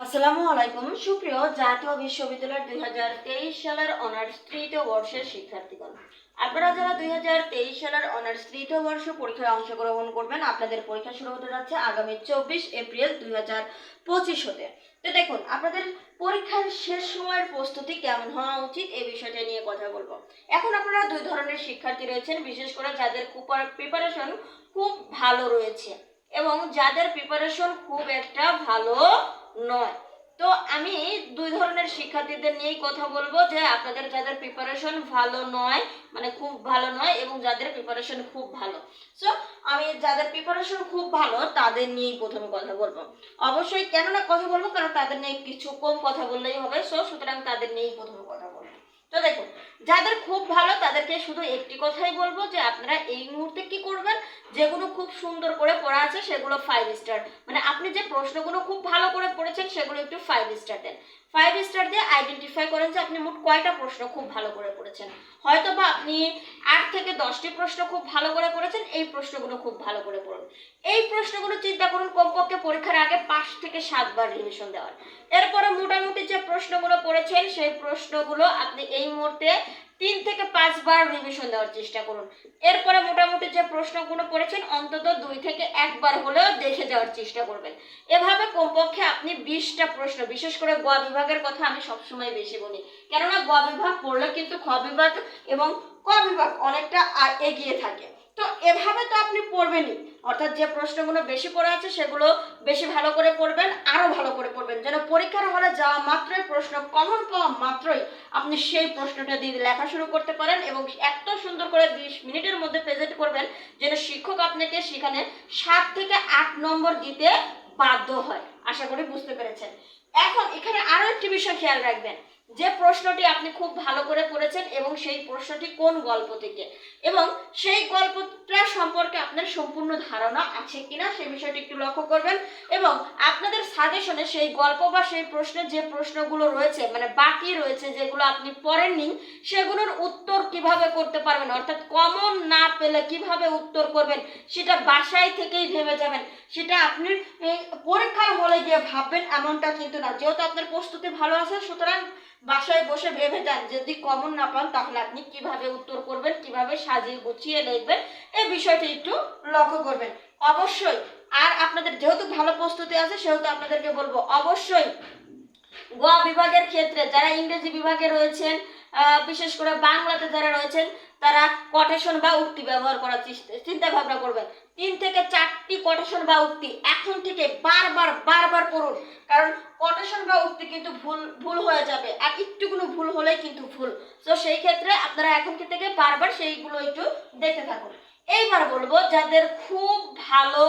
আসসালামু আলাইকুম। সুপ্রিয় জাতীয় বিশ্ববিদ্যালয়ের দুই হাজার তেইশ সালের অনার্স তৃতীয় বর্ষের শিক্ষার্থীগণ, আপনারা যারা দুই হাজার তেইশ সালের অনার্স তৃতীয় বর্ষ পরীক্ষায় অংশগ্রহণ করবেন, আপনাদের পরীক্ষা শুরু হতে যাচ্ছে আগামী চব্বিশ এপ্রিল দুই হাজার পঁচিশ হতে। তো দেখুন, আপনাদের পরীক্ষার শেষ সময়ের প্রস্তুতি কেমন হওয়া উচিত এই বিষয়টা নিয়ে কথা বলব। এখন আপনারা দুই ধরনের শিক্ষার্থী রয়েছেন, বিশেষ করে যাদের প্রিপারেশন খুব ভালো রয়েছে এবং যাদের প্রিপারেশন খুব একটা ভালো নয়। তো আমি দুই ধরনের শিক্ষার্থীদের নিয়েই কথা বলব যে আপনাদের যাদের প্রিপারেশন ভালো নয় মানে খুব ভালো নয় এবং যাদের প্রিপারেশন খুব ভালো। সো আমি যাদের প্রিপারেশন খুব ভালো, তাদের নিয়েই প্রথমে কথা বলব। অবশ্যই কেন না কথা বলব? কারণ তাদের নিয়ে কিছু কম কথা বললেই হবে। সো সুতরাং তাদের নিয়েই প্রথমে কথা বলব। তো দেখুন যাদের খুব ভালো, তাদেরকে শুধু একটি কথাই বলব যে আপনারা এই মুহূর্তে কি করবেন? যেগুলো খুব সুন্দর করে পড়া আছে, সেগুলো ফাইভ স্টার মানে আপনি যে প্রশ্নগুলো খুব ভালো করে পড়েছেন, সেগুলো একটু ফাইভ স্টার দেন। ফাইভ স্টার দিয়ে আইডেন্টিফাই করেন যে আপনি মোট কয়টা প্রশ্ন খুব ভালো করে করেছেন। হয়তো বা আপনি আট থেকে দশটি প্রশ্ন খুব ভালো করে করেছেন, এই প্রশ্নগুলো খুব ভালো করে পড়ুন। এই প্রশ্নগুলো চিন্তা করুন, কমপক্ষে পরীক্ষার আগে পাঁচ থেকে সাতবার রিভিশন দেওয়ার। এরপরে মোটামুটি যে প্রশ্নগুলো পড়েছেন, সেই প্রশ্নগুলো আপনি এই মুহূর্তে তিন থেকে পাঁচবার রিভিশন দেওয়ার চেষ্টা করুন। এরপরে মোটামুটি যে প্রশ্নগুলো পড়েছেন অন্তত দুই থেকে একবার হলেও দেখে যাওয়ার চেষ্টা করবেন। এভাবে কমপক্ষে আপনি বিশটা প্রশ্ন, বিশেষ করে গোয়া বিভাগের কথা আমি সবসময় বেশি বলি। কেননা গোয়া বিভাগ পড়লে কিন্তু খ বিভাগ এবং ক বিভাগ অনেকটা এগিয়ে থাকে। তো এভাবে তো আপনি পড়বেনই। অর্থাৎ যে প্রশ্নগুলো বেশি পড়ে আছে, সেগুলো বেশি ভালো করে পড়বেন, আরও ভালো করে পড়বেন। যেন পরীক্ষার হলে যাওয়া মাত্রই প্রশ্ন কমন পাওয়া মাত্রই আপনি সেই প্রশ্নটা দিয়ে লেখা শুরু করতে পারেন এবং এত সুন্দর করে বিশ মিনিটের মধ্যে প্রেজেন্ট করবেন যেন শিক্ষক আপনাকে সেখানে সাত থেকে আট নম্বর দিতে বাধ্য হয়। আশা করি বুঝতে পেরেছেন। এখন এখানে আরও একটি বিষয় খেয়াল রাখবেন। যে প্রশ্নটি আপনি খুব ভালো করে পড়েছেন এবং সেই প্রশ্নটি কোন গল্প থেকে? এবং সেই গল্পটা সম্পর্কে আপনার সম্পূর্ণ ধারণা আছে কিনা সেই বিষয়টি একটু লক্ষ্য করবেন এবং আপনাদের সাজেশনে সেই গল্প বা সেই প্রশ্নের যে প্রশ্নগুলো রয়েছে মানে বাকি রয়েছে যেগুলো আপনি পড়েননি, সেগুলোর উত্তর কীভাবে করতে পারবেন? অর্থাৎ কমন না পেলে কীভাবে উত্তর করবেন? সেটা বাসায় থেকেই ভেবে যাবেন। সেটা আপনি পরীক্ষার হলে গিয়ে ভাববেন, এমনটা কিন্তু না। যেহেতু আপনার প্রস্তুতি ভালো আছে, সুতরাং বাসায় বসে ভেবে যান যদি কমন না পান, তাহলে আপনি কীভাবে উত্তর করবেন, কীভাবে সাজিয়ে গুছিয়ে লিখবেন এই বিষয়টি একটু লক্ষ্য করবেন। অবশ্যই, আর আপনাদের যেহেতু ভালো প্রস্তুতি আছে, সেহেতু আপনাদেরকে বলব, অবশ্যই গোয়া বিভাগের ক্ষেত্রে, যারা ইংরেজি বিভাগে রয়েছেন বিশেষ করে বাংলাতে যারা রয়েছেন, তারা কোটেশন বা উক্তি ব্যবহার করার চিন্তা ভাবনা করবেন। তিন থেকে চারটি কোটেশন বা উক্তি এখন থেকে বারবার বারবার করুন কারণ কোটেশন বা উক্তি কিন্তু ভুল ভুল হয়ে যাবে। আর একটুকুনো ভুল হলেই কিন্তু ভুল। তো সেই ক্ষেত্রে আপনারা এখন থেকে বারবার সেইগুলো একটু দেখতে থাকুন। এইবার বলব, যাদের খুব ভালো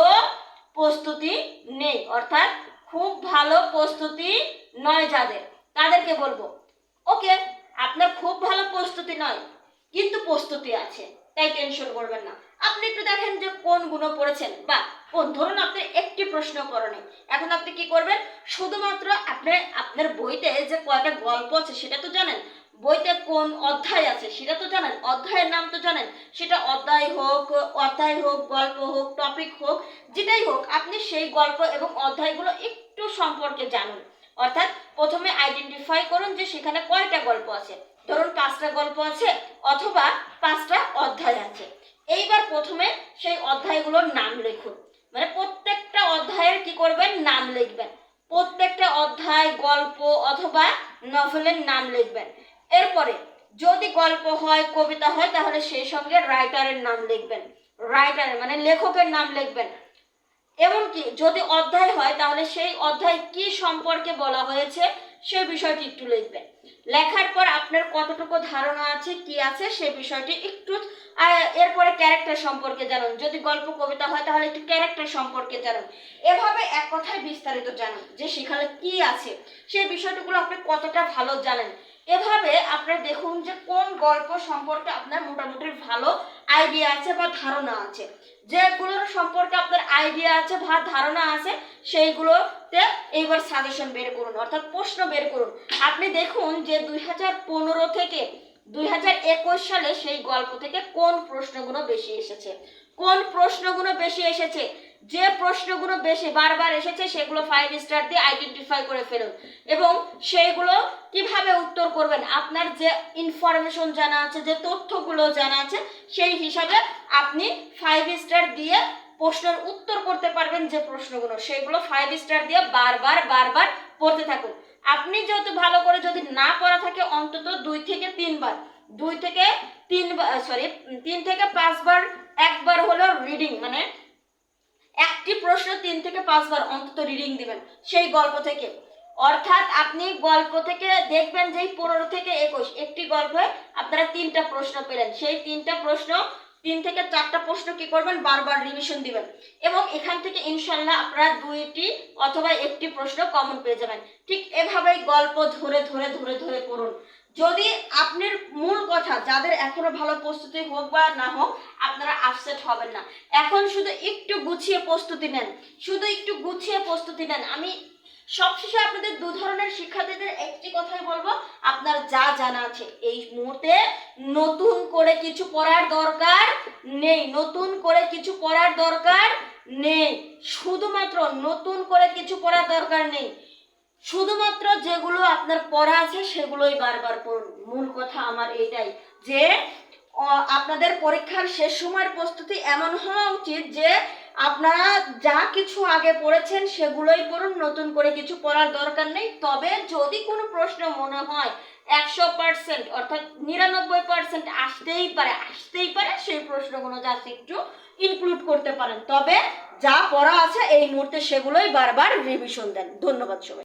প্রস্তুতি নেই, অর্থাৎ খুব ভালো প্রস্তুতি নয় যাদের, তাদেরকে বলব। ওকে আপনার খুব ভালো প্রস্তুতি নয়, কিন্তু প্রস্তুতি আছে, তাই টেনশন করবেন না। আপনি একটু দেখেন যে কোন গুণ পড়েছেন। বা, কোন ধরুন আপনি একটি প্রশ্ন পড়েন এখন আপনি কি করবেন? শুধুমাত্র আপনি আপনার বইতে যে কয়টা গল্প আছে, সেটা তো জানেন। বইতে কোন অধ্যায় আছে, সেটা তো জানেন। অধ্যায়ের নাম তো জানেন। সেটা অধ্যায় হোক অধ্যায় হোক, গল্প হোক টপিক হোক, যেটাই হোক, আপনি সেই গল্প এবং অধ্যায়গুলো একটু সম্পর্কে জানুন। অর্থাৎ প্রথমে আইডেন্টিফাই করুন যে সেখানে কয়টা গল্প আছে। ধরুন পাঁচটা গল্প আছে অথবা পাঁচটা অধ্যায় আছে। এইবার প্রথমে সেই অধ্যায়গুলোর নাম লিখুন। মানে প্রত্যেকটা অধ্যায়ের কি করবেন? নাম লিখবেন। প্রত্যেকটা অধ্যায়, গল্প অথবা নভেলের নাম লিখবেন। এরপরে যদি গল্প হয়, কবিতা হয়, তাহলে সেই সঙ্গে রাইটারের নাম লিখবেন। রাইটারের মানে লেখকের নাম লিখবেন। এমনকি যদি অধ্যায় হয়, তাহলে সেই অধ্যায় কি সম্পর্কে বলা হয়েছে সেই বিষয়টি একটু লিখবেন লেখার পর আপনার কতটুকু ধারণা আছে, কি আছে সেই বিষয়টি একটু এরপরে ক্যারেক্টার সম্পর্কে জানুন। যদি গল্প, কবিতা হয়, তাহলে একটু ক্যারেক্টার সম্পর্কে জানুন। এভাবে এক কথায় বিস্তারিত জানুন যে সেখানে কি আছে। সেই বিষয়টিগুলো আপনি কতটা ভালো জানেন। এভাবে আপনার দেখুন যে কোন গল্প সম্পর্কে আপনার মোটামুটি ভালো আইডিয়া আছে বা ধারণা আছে। যেগুলোর সম্পর্কে আপনার আইডিয়া আছে বা ধারণা আছে, সেইগুলোতে এইবার সাজেশন বের করুন, অর্থাৎ প্রশ্ন বের করুন। আপনি দেখুন যে দুই হাজার পনেরো থেকে দুই হাজার একুশ সালে সেই গল্প থেকে কোন প্রশ্নগুলো বেশি এসেছে? কোন প্রশ্নগুলো বেশি এসেছে? যে প্রশ্নগুলো বেশি বারবার এসেছে, সেগুলো ফাইভ স্টার দিয়ে আইডেন্টিফাই করে ফেলুন। এবং সেইগুলো কীভাবে উত্তর করবেন? আপনার যে ইনফরমেশন জানা আছে, যে তথ্যগুলো জানা আছে, সেই হিসাবে আপনি ফাইভ স্টার দিয়ে প্রশ্নের উত্তর করতে পারবেন যে প্রশ্নগুলো। সেগুলো ফাইভ স্টার দিয়ে বারবার বারবার পড়তে থাকুন। আপনি যেহেতু ভালো করে যদি না পড়া থাকে, অন্তত দুই থেকে তিনবার, দুই থেকে তিনবার সরি তিন থেকে পাঁচবার, একবার হলো রিডিং মানে একটি প্রশ্ন তিন থেকে পাঁচবার অন্তত রিডিং দিবেন, সেই গল্প থেকে। অর্থাৎ আপনি গল্প থেকে দেখবেন যে পনেরো থেকে একুশ, একটি গল্পে আপনারা তিনটা প্রশ্ন পেলেন। সেই তিনটা প্রশ্ন, তিন থেকে চারটা প্রশ্ন কি করবেন? বারবার রিভিশন দিবেন। এবং এখান থেকে ইনশাল্লাহ আপনারা দুইটি অথবা একটি প্রশ্ন কমন পেয়ে যাবেন। ঠিক এভাবেই গল্প ধরে ধরে ধরে ধরে পড়ুন। যদি আপনার মূল কথা, যাদের এখনও ভালো প্রস্তুতি হোক বা না হোক, আপনারা আপসেট হবেন না। এখন শুধু একটু গুছিয়ে প্রস্তুতি নেন। শুধু একটু গুছিয়ে প্রস্তুতি নেন। আমি সবশেষে আপনাদের দু ধরনের শিক্ষার্থীদের একটি কথাই বলব, আপনার যা জানা আছে। এই মুহূর্তে নতুন করে কিছু পড়ার দরকার নেই। নতুন করে কিছু পড়ার দরকার নেই। শুধুমাত্র নতুন করে কিছু পড়ার দরকার নেই। শুধুমাত্র যেগুলো আপনার পড়া আছে, সেগুলোই বারবার পড়ুন। মূল কথা আমার এটাই যে আপনাদের পরীক্ষার শেষ সময়ের প্রস্তুতি এমন হওয়া উচিত যে, আপনারা যা কিছু আগে পড়েছেন, সেগুলোই পড়ুন। নতুন করে কিছু পড়ার দরকার নেই। তবে যদি কোনো প্রশ্ন মনে হয়, একশো পার্সেন্ট অর্থাৎ নিরানব্বই পার্সেন্ট আসতেই পারে আসতেই পারে, সেই প্রশ্নগুলো জাস্ট একটু ইনক্লুড করতে পারেন। তবে যা পড়া আছে, এই মুহূর্তে সেগুলোই বারবার রিভিশন দেন। ধন্যবাদ সবাই।